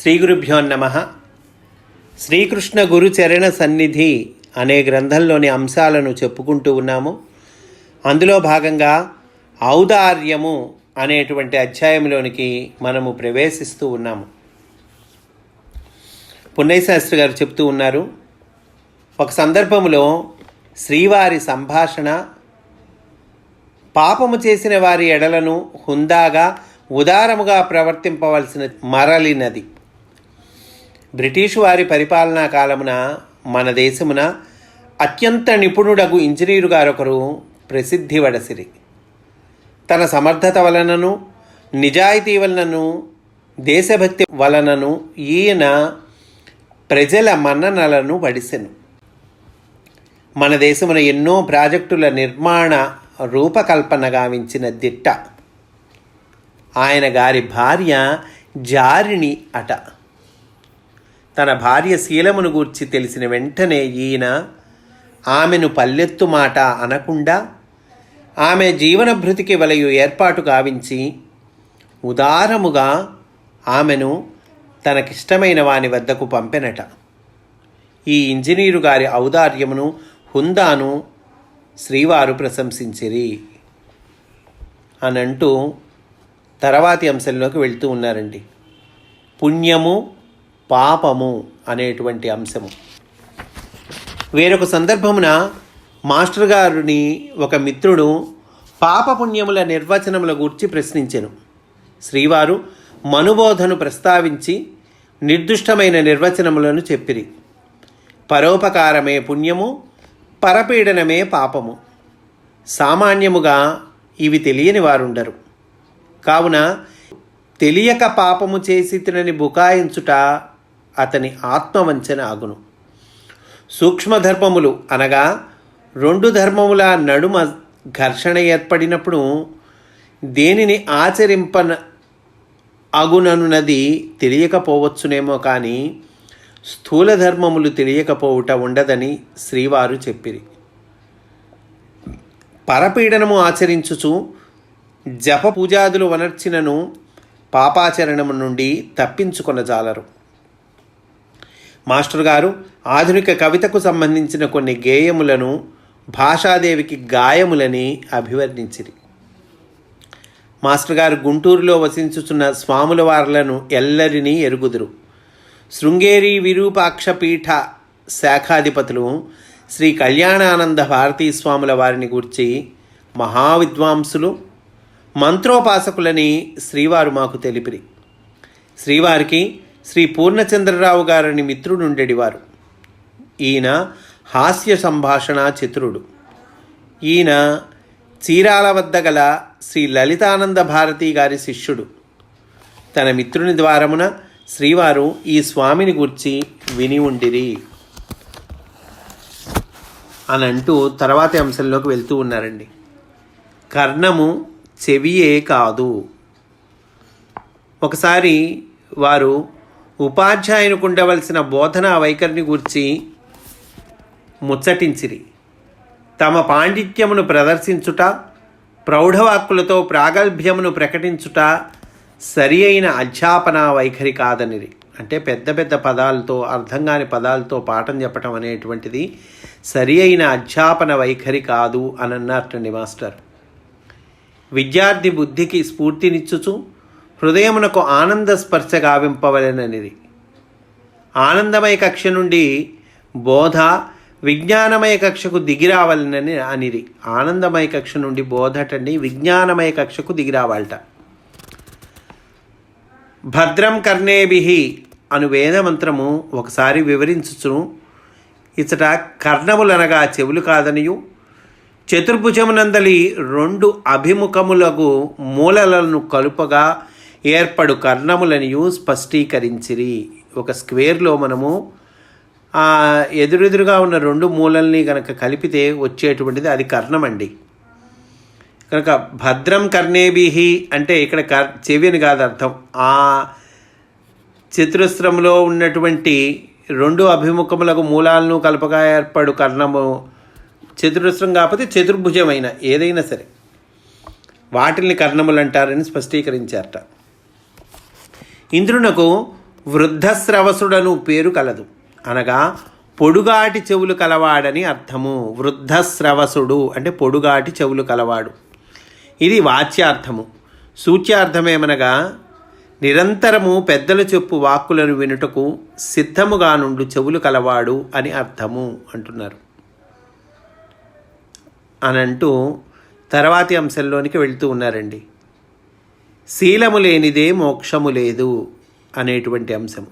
శ్రీ గురుభ్యో నమ. శ్రీకృష్ణ గురుచరణ సన్నిధి అనే గ్రంథంలోని అంశాలను చెప్పుకుంటూ ఉన్నాము. అందులో భాగంగా ఔదార్యము అనేటువంటి అధ్యాయంలోనికి మనము ప్రవేశిస్తూ ఉన్నాము. పున్నయశాస్త్రి గారు చెప్తూ ఉన్నారు ఒక సందర్భంలో శ్రీవారి సంభాషణ పాపము చేసిన వారి ఎడలను హుందాగా ఉదారముగా ప్రవర్తింపవలసిన మరలినది బ్రిటిష్ వారి పరిపాలనా కాలమున మన దేశమున అత్యంత నిపుణుడగు ఇంజనీరు గారొకరు ప్రసిద్ధి వడసిరి. తన సమర్థత వలనను నిజాయితీ వలనను దేశభక్తి వలనను ఈయన ప్రజల మన్ననలను వడిసెను. మన దేశమున ఎన్నో ప్రాజెక్టుల నిర్మాణ రూపకల్పన గావించిన దిట్ట. ఆయన గారి భార్య జారిణి అట. తన భార్య శీలమును గూర్చి తెలిసిన వెంటనే ఈయన ఆమెను పల్లెత్తు మాట అనకుండా ఆమె జీవనభృతికి వలయు ఏర్పాటు గావించి ఉదారముగా ఆమెను తనకిష్టమైన వాని వద్దకు పంపెనట. ఈ ఇంజనీరు గారి ఔదార్యమును హుందాను శ్రీవారు ప్రశంసించిరి అని అంటూ తర్వాతి అంశంలోకి వెళ్తూ ఉన్నారండి. పుణ్యము పాపము అనేటువంటి అంశము. వేరొక సందర్భమున మాస్టర్ గారిని ఒక మిత్రుడు పాపపుణ్యముల నిర్వచనముల గూర్చి ప్రశ్నించెను. శ్రీవారు మనుబోధను ప్రస్తావించి నిర్దుష్టమైన నిర్వచనములను చెప్పిరి. పరోపకారమే పుణ్యము పరపీడనమే పాపము. సామాన్యముగా ఇవి తెలియని వారుండరు. కావున తెలియక పాపము చేసి తినని బుకాయించుట అతని ఆత్మవంచన అగును. సూక్ష్మధర్మములు అనగా రెండు ధర్మముల నడుమ ఘర్షణ ఏర్పడినప్పుడు దేనిని ఆచరింపన అగుననున్నది తెలియకపోవచ్చునేమో కానీ స్థూల ధర్మములు తెలియకపోవుట ఉండదని శ్రీవారు చెప్పిరి. పరపీడనము ఆచరించుచు జప పూజాదులు వనర్చినను పాపాచరణము నుండి తప్పించుకొనజాలరు. మాస్టర్ గారు ఆధునిక కవితకు సంబంధించిన కొన్ని గేయములను భాషాదేవికి గాయములని అభివర్ణించిరి. మాస్టర్ గారు గుంటూరులో వసించుచున్న స్వాముల వార్లను ఎల్లరినీ ఎరుగుదురు. శృంగేరి విరూపాక్ష పీఠ శాఖాధిపతులు శ్రీ కళ్యాణానంద భారతీ స్వాముల వారిని గూర్చి మహావిద్వాంసులు మంత్రోపాసకులని శ్రీవారు మాకు తెలిపిరి. శ్రీవారికి శ్రీ పూర్ణచంద్రరావు గారిని మిత్రుడుండెడివారు. ఈయన హాస్య సంభాషణ చిత్రుడు. ఈయన చీరాల వద్ద గల శ్రీ లలితానంద భారతి గారి శిష్యుడు. తన మిత్రుని ద్వారమున శ్రీవారు ఈ స్వామిని గూర్చి విని ఉండిరి. అని అంటూ తర్వాతి అంశంలోకి వెళ్తూ ఉన్నారండి. కర్ణము చెవియే కాదు. ఒకసారి వారు ఉపాధ్యాయునికి ఉండవలసిన బోధనా వైఖరిని గూర్చి ముచ్చటించిరి. తమ పాండిత్యమును ప్రదర్శించుట ప్రౌఢవాక్కులతో ప్రాగల్భ్యమును ప్రకటించుట సరి అయిన అధ్యాపన వైఖరి కాదనిది అంటే పెద్ద పెద్ద పదాలతో అర్థం కాని పదాలతో పాఠం చెప్పటం అనేటువంటిది సరి అయిన అధ్యాపన వైఖరి కాదు అని అన్నారటండి మాస్టర్. విద్యార్థి బుద్ధికి స్ఫూర్తినిచ్చుచు హృదయమునకు ఆనంద స్పర్శ గావింపవలెననిది. ఆనందమయ కక్ష నుండి బోధ విజ్ఞానమయ కక్షకు దిగిరావాలనని అనిది. ఆనందమయ కక్ష నుండి బోధటండి విజ్ఞానమయ కక్షకు దిగిరావాలట. భద్రం కర్ణేభి అను వేదమంత్రము ఒకసారి వివరించుచును. ఇచ్చట కర్ణములనగా చెవులు కాదనియు. చతుర్భుజమునందలి రెండు అభిముఖములకు మూలలను కలుపగా ఏర్పడు కర్ణములనియు స్పష్టీకరించిరి. ఒక స్క్వేర్లో మనము ఆ ఎదురెదురుగా ఉన్న రెండు మూలల్ని కనుక కలిపితే వచ్చేటువంటిది అది కర్ణం అండి కనుక భద్రం కర్ణేభిహి అంటే ఇక్కడ కర్ చెవి అని కాదు అర్థం. ఆ చతురస్రంలో ఉన్నటువంటి రెండు అభిముఖములకు మూలాలను కలపగా ఏర్పడు కర్ణము చతురస్రం కాకపోతే చతుర్భుజమైన ఏదైనా సరే. వాటిని కర్ణములు అంటారని స్పష్టీకరించారట. ఇంద్రునకు వృద్ధశ్రవసుడను పేరు కలదు. అనగా పొడుగాటి చెవులు కలవాడని అర్థము. వృద్ధశ్రవసుడు అంటే పొడుగాటి చెవులు కలవాడు. ఇది వాచ్యార్థము. సూచ్యార్థమేమనగా నిరంతరము పెద్దలు చెప్పు వాక్కులను వినుటకు సిద్ధముగా నుండు చెవులు కలవాడు అని అర్థము అంటున్నారు. అనంటూ తర్వాతి అంశంలోనికి వెళ్తూ ఉన్నారండి. శీలము లేనిదే మోక్షము లేదు అనేటువంటి అంశం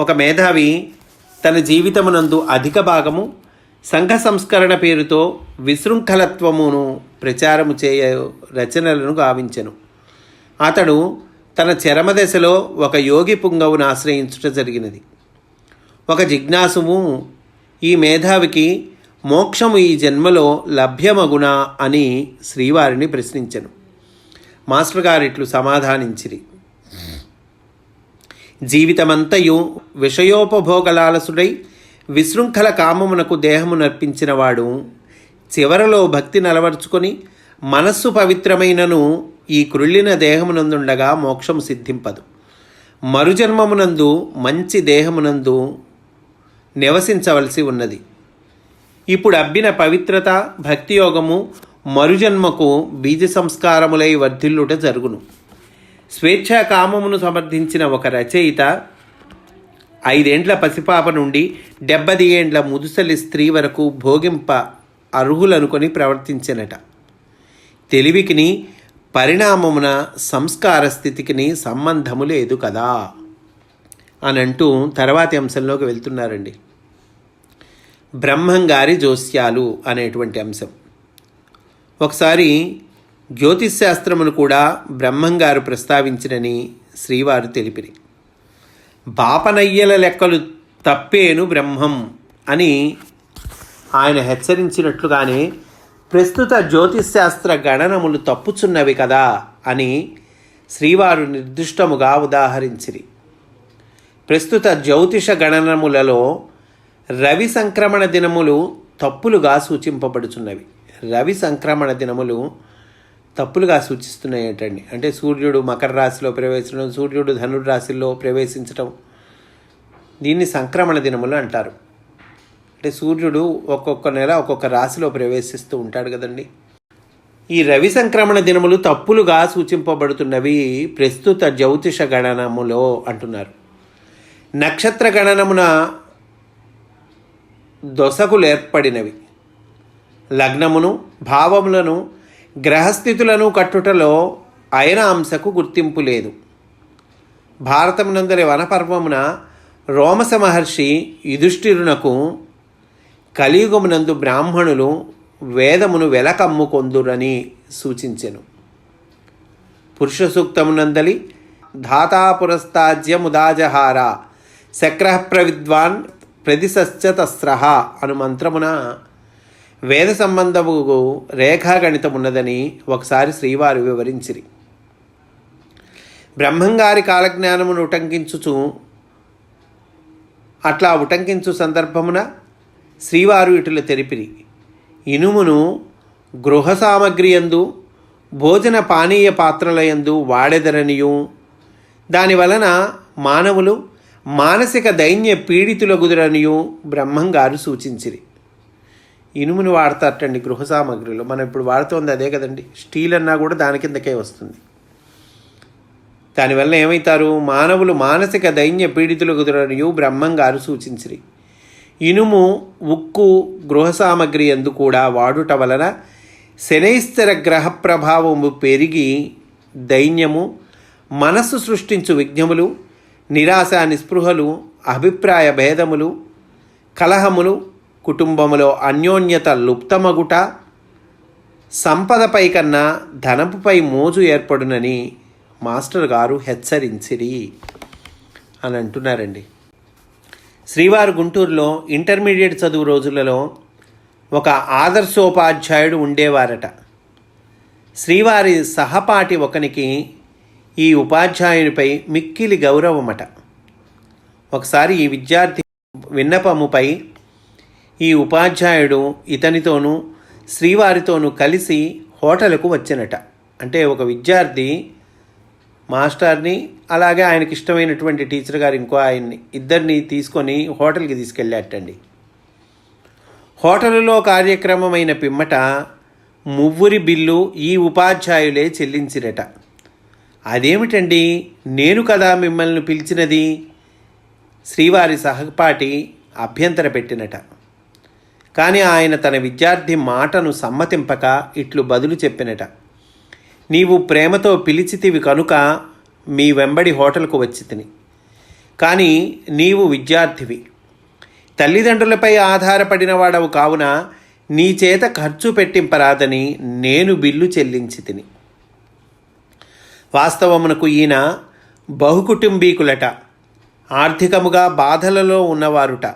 ఒక మేధావి తన జీవితమునందు అధిక భాగము సంఘ సంస్కరణ పేరుతో విశృంఖలత్వమును ప్రచారము చేయ రచనలను గావించెను. అతడు తన చరమదశలో ఒక యోగి పుంగవును ఆశ్రయించుట జరిగినది. ఒక జిజ్ఞాసువు ఈ మేధావికి మోక్షము ఈ జన్మలో లభ్యమగునా అని శ్రీవారిని ప్రశ్నించెను. మాస్టర్ గారిట్లు సమాధానించిరి. జీవితమంతయు విషయోపభోగలాలసుడై విశృంఖల కామమునకు దేహము నర్పించినవాడు చివరలో భక్తి నలవర్చుకొని మనస్సు పవిత్రమైనను ఈ క్రుళ్ళిన దేహమునందుండగా మోక్షము సిద్ధింపదు. మరుజన్మమునందు మంచి దేహమునందు నివసించవలసి ఉన్నది. ఇప్పుడు అబ్బిన పవిత్రత భక్తియోగము మరుజన్మకు బీజ సంస్కారములై వర్ధిల్లుట జరుగును. స్వేచ్ఛా కామమును సమర్థించిన ఒక రచయిత ఐదేండ్ల పసిపాప నుండి డెబ్బది ఏండ్ల ముదుసలి స్త్రీ వరకు భోగింప అర్హులనుకొని ప్రవర్తించినట. తెలివికిని పరిణామమున సంస్కార స్థితికిని సంబంధము లేదు కదా అని అంటూ తర్వాతి అంశంలోకి వెళ్తున్నారండి. బ్రహ్మంగారి జోస్యాలు అనేటువంటి అంశం. ఒకసారి జ్యోతిష్ శాస్త్రమును కూడా బ్రహ్మంగారు ప్రస్తావించినని శ్రీవారు తెలిపిరి. బాపనయ్యల లెక్కలు తప్పేను బ్రహ్మం అని ఆయన హెచ్చరించినట్లుగానే ప్రస్తుత జ్యోతిశాస్త్ర గణనములు తప్పుచున్నవి కదా అని శ్రీవారు నిర్దిష్టముగా ఉదాహరించిరి. ప్రస్తుత జ్యోతిష గణనములలో రవి సంక్రమణ దినములు తప్పులుగా సూచింపబడుచున్నవి. రవి సంక్రమణ దినములు తప్పులుగా సూచిస్తున్నాయి ఏంటండి అంటే సూర్యుడు మకర రాశిలో ప్రవేశించడం సూర్యుడు ధనుడు రాశిలో ప్రవేశించడం దీన్ని సంక్రమణ దినములు అంటారు. అంటే సూర్యుడు ఒక్కొక్క నెల ఒక్కొక్క రాశిలో ప్రవేశిస్తూ ఉంటాడు కదండి. ఈ రవి సంక్రమణ దినములు తప్పులుగా సూచింపబడుతున్నవి ప్రస్తుత జ్యోతిష గణనములో అంటున్నారు. నక్షత్ర గణనమున దొసకులు ఏర్పడినవి. లగ్నమును భావములను గ్రహస్థితులను కట్టుటలో అయన అంశకు గుర్తింపు లేదు. భారతమునందరి వనపర్వమున రోమస మహర్షి యుధిష్ఠిరునకు కలియుగమునందు బ్రాహ్మణులు వేదమును వెలకమ్ముకొందురని సూచించెను. పురుష సూక్తమునందలి ధాతా పురస్తాజ్యముదాజహార శక్ర ప్రవిద్వాన్ ప్రదిశశ్చ అను మంత్రమున వేద సంబంధము రేఖాగణితమున్నదని ఒకసారి శ్రీవారు వివరించిరి. బ్రహ్మంగారి కాలజ్ఞానమును ఉటంకించుచు అట్లా ఉటంకించు సందర్భమున శ్రీవారు ఇటులు తెలిపిరి. ఇనుమును గృహ సామగ్రి ఎందు భోజన పానీయ పాత్రలయందు వాడెదరనియు. దానివలన మానవులు మానసిక దైన్య పీడితుల గుదురనియు బ్రహ్మంగారు సూచించిరి. ఇనుముని వాడతారటండి గృహ సామాగ్రిలో. మనం ఇప్పుడు వాడుతోంది అదే కదండి. స్టీల్ అన్నా కూడా దాని కిందకే వస్తుంది. దానివల్ల ఏమవుతారు మానవులు మానసిక దైన్య పీడితులు కుదరనియు బ్రహ్మంగారు సూచించిరి. ఇనుము ఉక్కు గృహ సామగ్రి ఎందు కూడా వాడుట వలన శనైస్తర గ్రహ ప్రభావము పెరిగి దైన్యము మనస్సు సృష్టించు విఘ్నములు నిరాశ నిస్పృహలు అభిప్రాయ భేదములు కలహములు కుటుంబములో అన్యోన్యత లుప్తమగుట సంపదపై కన్నా ధనపుపై మోజు ఏర్పడునని మాస్టర్ గారు హెచ్చరించిరి అని అంటున్నారండి. శ్రీవారు గుంటూరులో ఇంటర్మీడియట్ చదువు రోజులలో ఒక ఆదర్శోపాధ్యాయుడు ఉండేవారట. శ్రీవారి సహపాఠి ఒకనికి ఈ ఉపాధ్యాయునిపై మిక్కిలి గౌరవమట. ఒకసారి ఈ విద్యార్థి విన్నపముపై ఈ ఉపాధ్యాయుడు ఇతనితోనూ శ్రీవారితోనూ కలిసి హోటల్కు వచ్చినట. అంటే ఒక విద్యార్థి మాస్టర్ని అలాగే ఆయనకి ఇష్టమైనటువంటి టీచర్ గారు ఇంకో ఆయన్ని ఇద్దరిని తీసుకొని హోటల్కి తీసుకెళ్ళాటండి హోటలులో కార్యక్రమమైన పిమ్మట మువ్వురి బిల్లు ఈ ఉపాధ్యాయులే చెల్లించిరట. అదేమిటండి? నేను కదా మిమ్మల్ని పిలిచినది? శ్రీవారి సహపాఠి అభ్యంతర పెట్టినట. కానీ ఆయన తన విద్యార్థి మాటను సమ్మతింపక ఇట్లు బదులు చెప్పినట. నీవు ప్రేమతో పిలిచితివి కనుక మీ వెంబడి హోటల్కు వచ్చి తిని. కానీ నీవు విద్యార్థివి. తల్లిదండ్రులపై ఆధారపడిన వాడవు కావున నీ చేత ఖర్చు పెట్టింపరాదని నేను బిల్లు చెల్లించి తిని. వాస్తవమునకు ఈయన బహుకుటుంబీకులట. ఆర్థికముగా బాధలలో ఉన్నవారుట.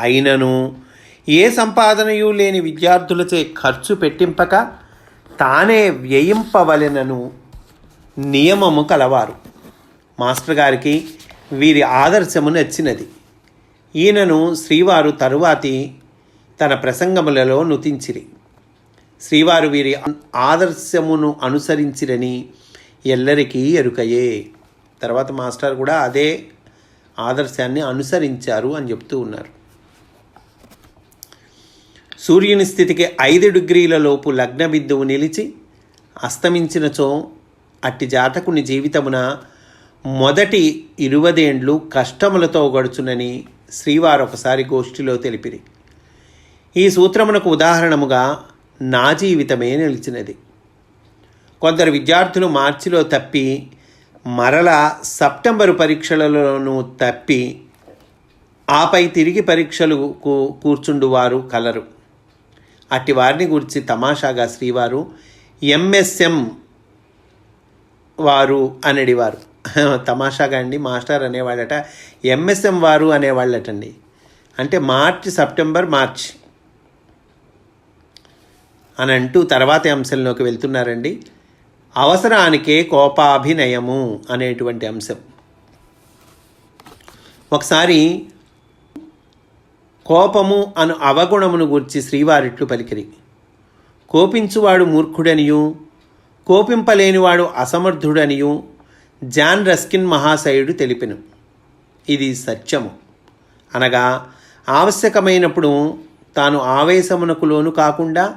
అయినను ఏ సంపాదనయు లేని విద్యార్థులచే ఖర్చు పెట్టింపక తానే వ్యయింపవలెనను నియమము కలవారు. మాస్టర్ గారికి వీరి ఆదర్శము నచ్చినది. ఈయనను శ్రీవారు తరువాతి తన ప్రసంగములలో నుతించిరి. శ్రీవారు వీరి ఆదర్శమును అనుసరించిరని ఎల్లరికీ ఎరుకయే. తర్వాత మాస్టర్ కూడా అదే ఆదర్శాన్ని అనుసరించారు అని చెప్తూ ఉన్నారు. సూర్యుని స్థితికి ఐదు డిగ్రీల లోపు లగ్న బిందువు నిలిచి అస్తమించినచో అట్టి జాతకుని జీవితమున మొదటి ఇరువదేండ్లు కష్టములతో గడుచునని శ్రీవారు ఒకసారి గోష్ఠిలో తెలిపిరి. ఈ సూత్రమునకు ఉదాహరణముగా నా జీవితమే నిలిచినది. కొందరు విద్యార్థులు మార్చిలో తప్పి మరలా సెప్టెంబరు పరీక్షలలోనూ తప్పి ఆపై తిరిగి పరీక్షలకు కూర్చుండువారు కలరు. అట్టి వారిని గురించి తమాషాగా శ్రీవారు ఎంఎస్ఎం వారు అనేవారు. తమాషాగా అండి మాస్టర్ అనేవాళ్ళట ఎంఎస్ఎం వారు అనేవాళ్ళటండి. అంటే మార్చ్ సెప్టెంబర్ మార్చ్ అని అంటూ తర్వాతి అంశంలోకి వెళ్తున్నారండి. అవసరానికే కోపాభినయము అనేటువంటి అంశం. ఒకసారి కోపము అను అవగుణమును గూర్చి శ్రీవారిట్లు పలికిరి. కోపించువాడు మూర్ఖుడనియు కోపింపలేనివాడు అసమర్థుడనియు జాన్ రస్కిన్ మహాశయుడు తెలిపెను. ఇది సత్యము. అనగా ఆవశ్యకమైనప్పుడు తాను ఆవేశమునకు లోను కాకుండా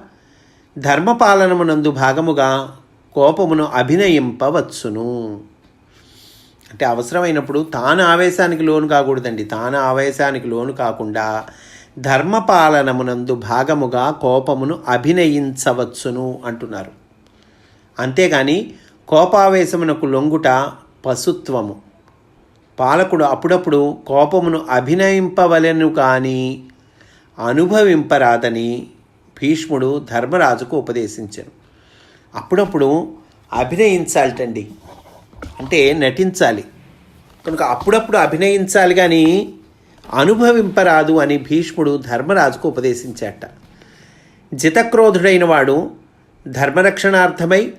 ధర్మపాలనమునందు భాగముగా కోపమును అభినయింపవచ్చును. అంటే అవసరమైనప్పుడు తాను ఆవేశానికి లోను కాకూడదండి. తాను ఆవేశానికి లోను కాకుండా ధర్మపాలనమునందు భాగముగా కోపమును అభినయించవచ్చును అంటున్నారు. అంతేగాని కోపావేశమునకు లొంగుట పశుత్వము. పాలకుడు అప్పుడప్పుడు కోపమును అభినయింపవలెను కానీ అనుభవింపరాదని భీష్ముడు ధర్మరాజుకు ఉపదేశించారు. అప్పుడప్పుడు అభినయించాలటండి. అంటే నటించాలి. కనుక అప్పుడప్పుడు అభినయించాలి కానీ అనుభవింపరాదు అని భీష్ముడు ధర్మరాజుకు ఉపదేశించాట. జితక్రోధుడైన వాడు ధర్మరక్షణార్థమై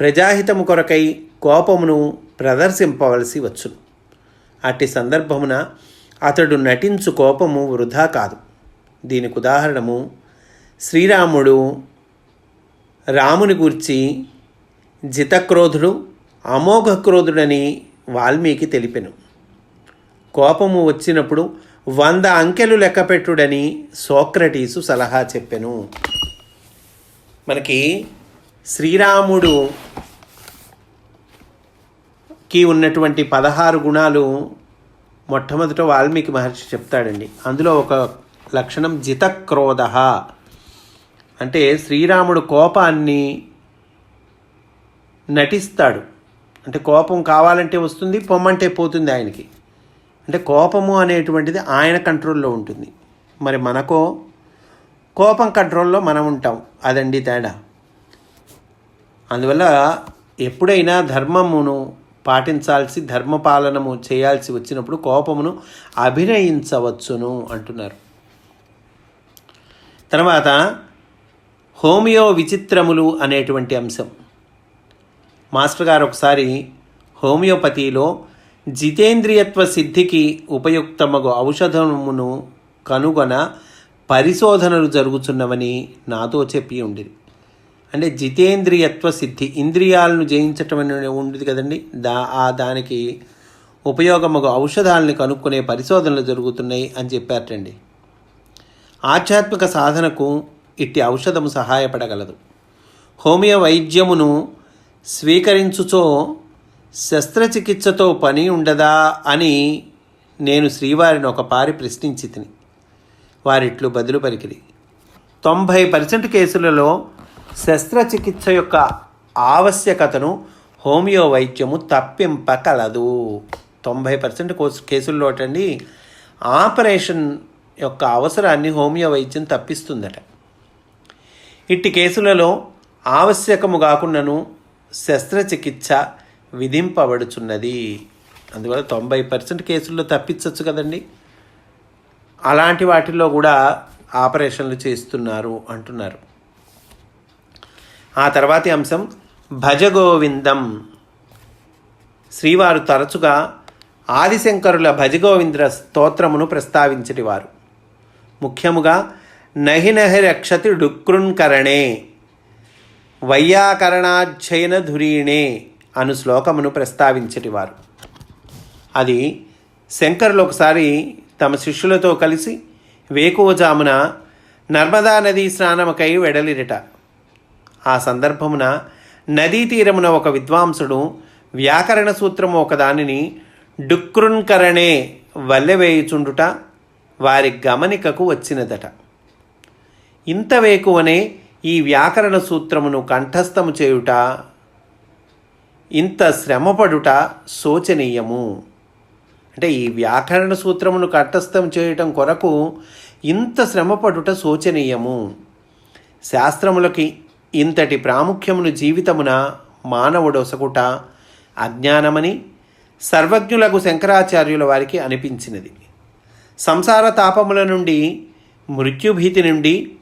ప్రజాహితము కొరకై కోపమును ప్రదర్శింపవలసి వచ్చును. అట్టి సందర్భమున అతడు నటించు కోపము వృధా కాదు. దీనికి ఉదాహరణము శ్రీరాముడు రాముని గూర్చి జితక్రోధుడు అమోఘ క్రోధుడని వాల్మీకి తెలిపెను. కోపము వచ్చినప్పుడు వంద అంకెలు లెక్కపెట్టుడని సోక్రటీసు సలహా చెప్పెను. మనకి శ్రీరాముడు కి ఉన్నటువంటి పదహారు గుణాలు మొట్టమొదట వాల్మీకి మహర్షి చెప్తాడండి. అందులో ఒక లక్షణం జితక్రోధ. అంటే శ్రీరాముడు కోపాన్ని నటిస్తాడు. అంటే కోపం కావాలంటే వస్తుంది పొమ్మంటే పోతుంది ఆయనకి. అంటే కోపము అనేటువంటిది ఆయన కంట్రోల్లో ఉంటుంది. మరి మనకో కోపం కంట్రోల్లో మనం ఉంటాం. అదండి తేడా. అందువల్ల ఎప్పుడైనా ధర్మమును పాటించాల్సి ధర్మపాలనము చేయాల్సి వచ్చినప్పుడు కోపమును అభినయించవచ్చును అంటున్నారు. తర్వాత హోమియో విచిత్రములు అనేటువంటి అంశం. మాస్టర్ గారు ఒకసారి హోమియోపతిలో జితేంద్రియత్వ సిద్ధికి ఉపయుక్తమగు ఔషధమును కనుగొన పరిశోధనలు జరుగుతున్నవని నాతో చెప్పి ఉండేది అంటే జితేంద్రియత్వ సిద్ధి ఇంద్రియాలను జయించటం అని ఉండేది కదండి. దా ఆ దానికి ఉపయోగముగా ఔషధాలను కనుక్కునే పరిశోధనలు జరుగుతున్నాయి అని చెప్పారటండి. ఆధ్యాత్మిక సాధనకు ఇట్టి ఔషధము సహాయపడగలదు. హోమియో వైద్యమును స్వీకరించుచో శస్త్రచికిత్సతో పని ఉండదా అని నేను శ్రీవారిని ఒక పారి ప్రశ్నించి తిని వారిట్లు బదులు పలికిరి తొంభై పర్సెంట్ కేసులలో శస్త్రచికిత్స యొక్క ఆవశ్యకతను హోమియో వైద్యము తప్పింపకలదు. తొంభై పర్సెంట్ కేసుల్లో అండి ఆపరేషన్ యొక్క అవసరాన్ని హోమియో వైద్యం తప్పిస్తుందట. ఇట్టి కేసులలో ఆవశ్యకము కాకుండాను శస్త్రచికిత్స విధింపబడుచున్నది. అందువల్ల తొంభై పర్సెంట్ కేసుల్లో తప్పించవచ్చు కదండి. అలాంటి వాటిల్లో కూడా ఆపరేషన్లు చేస్తున్నారు అంటున్నారు. ఆ తర్వాతి అంశం భజగోవిందం. శ్రీవారు తరచుగా ఆదిశంకరుల భజగోవింద్ర స్తోత్రమును ప్రస్తావించటివారు. ముఖ్యముగా నహి నహి రక్షతి డుక్రున్కరణే. వైయాకరణాధ్యయన ధురీణే అను శ్లోకమును ప్రస్తావించటివారు. అది శంకరులు ఒకసారి తమ శిష్యులతో కలిసి వేకువజామున నర్మదా నదీ స్నానముకై వెడలిరట. ఆ సందర్భమున నదీ తీరమున ఒక విద్వాంసుడు వ్యాకరణ సూత్రము ఒకదానిని డుక్రున్కరణే వల్లెవేయుచుండుట వారి గమనికకు వచ్చినదట. ఇంత వేకువనే ఈ వ్యాకరణ సూత్రమును కంఠస్థము చేయుట ఇంత శ్రమపడుట శోచనీయము. అంటే ఈ వ్యాకరణ సూత్రమును కంఠస్థం చేయటం కొరకు ఇంత శ్రమపడుట శోచనీయము. శాస్త్రములకి ఇంతటి ప్రాముఖ్యమును జీవితమున మానవుడొసగుట అజ్ఞానమని సర్వజ్ఞులకు శంకరాచార్యుల వారికి అనిపించినది. సంసార తాపముల నుండి మృత్యుభీతి నుండి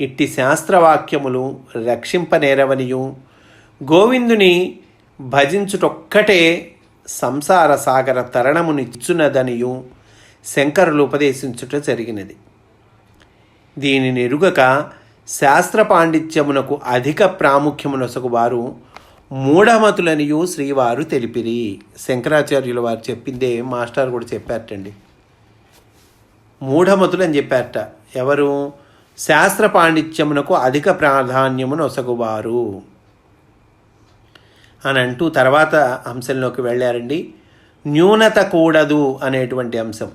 ఇట్టి శాస్త్రవాక్యములు రక్షింపనేరవనియు. గోవిందుని భజించుటొక్కటే సంసార సాగర తరణమునిచ్చునదనియు. శంకరులు ఉపదేశించుట జరిగినది. దీనిని ఎరుగక శాస్త్ర పాండిత్యమునకు అధిక ప్రాముఖ్యమునొసగు వారు మూఢమతులనియు శ్రీవారు తెలిపిరి. శంకరాచార్యుల వారు చెప్పిందే మాస్టర్ కూడా చెప్పారటండి. మూఢమతులు అని చెప్పారట. ఎవరు? శాస్త్ర పాండిత్యమునకు అధిక ప్రాధాన్యమును ఒసగువారు. అని అంటూ తర్వాత అంశంలోకి వెళ్ళారండి. న్యూనత కూడదు అనేటువంటి అంశం.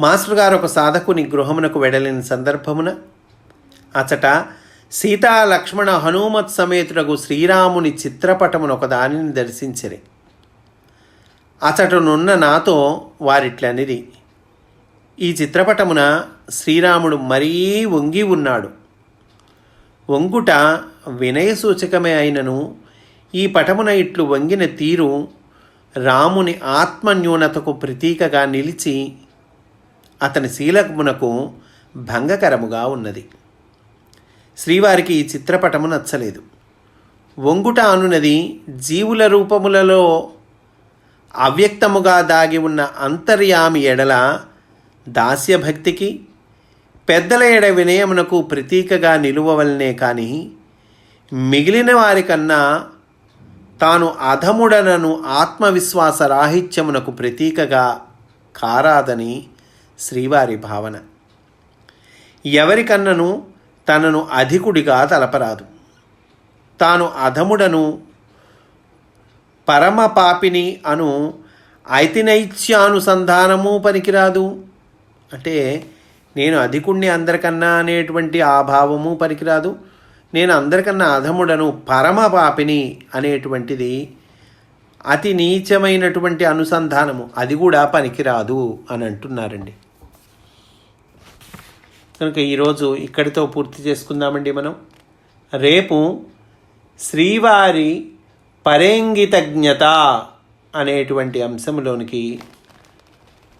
మాస్టర్ గారు ఒక సాధకుని గృహమునకు వెడలిన సందర్భమున అచట సీతా లక్ష్మణ హనుమత్ సమేతులకు శ్రీరాముని చిత్రపటమును ఒక దానిని దర్శించరి అచటనున్న నాతో వారిట్లనిది. ఈ చిత్రపటమున శ్రీరాముడు మరీ వంగి ఉన్నాడు. వంగుట వినయ సూచకమే అయినను ఈ పటమున ఇట్లు వంగిన తీరు రాముని ఆత్మన్యూనతకు ప్రతీకగా నిలిచి అతని శీలమునకు భంగకరముగా ఉన్నది. శ్రీవారికి ఈ చిత్రపటము నచ్చలేదు. వంగుట అనునది జీవుల రూపములలో అవ్యక్తముగా దాగి ఉన్న అంతర్యామి ఎడల దాస్యభక్తికి పెద్దల ఎడ వినయమునకు ప్రతీకగా నిలువవలనే కానీ మిగిలిన వారికన్నా తాను అధముడనను ఆత్మవిశ్వాస రాహిత్యమునకు ప్రతీకగా కారాదని శ్రీవారి భావన. ఎవరికన్నను తనను అధికుడిగా తలపరాదు. తాను అధముడను పరమ పాపిని అను ఐతినైత్యానుసంధానము పనికిరాదు. అంటే నేను అధికుణ్ణి అందరికన్నా అనేటువంటి ఆ భావము పనికిరాదు నేను అందరికన్నా అధముడను పరమ పాపిని అనేటువంటిది అతి నీచమైనటువంటి అనుసంధానము. అది కూడా పనికిరాదు అని అంటున్నారండి. కనుక ఈరోజు ఇక్కడితో పూర్తి చేసుకుందామండి మనం. రేపు శ్రీవారి పరేంగితజ్ఞత అనేటువంటి అంశంలోనికి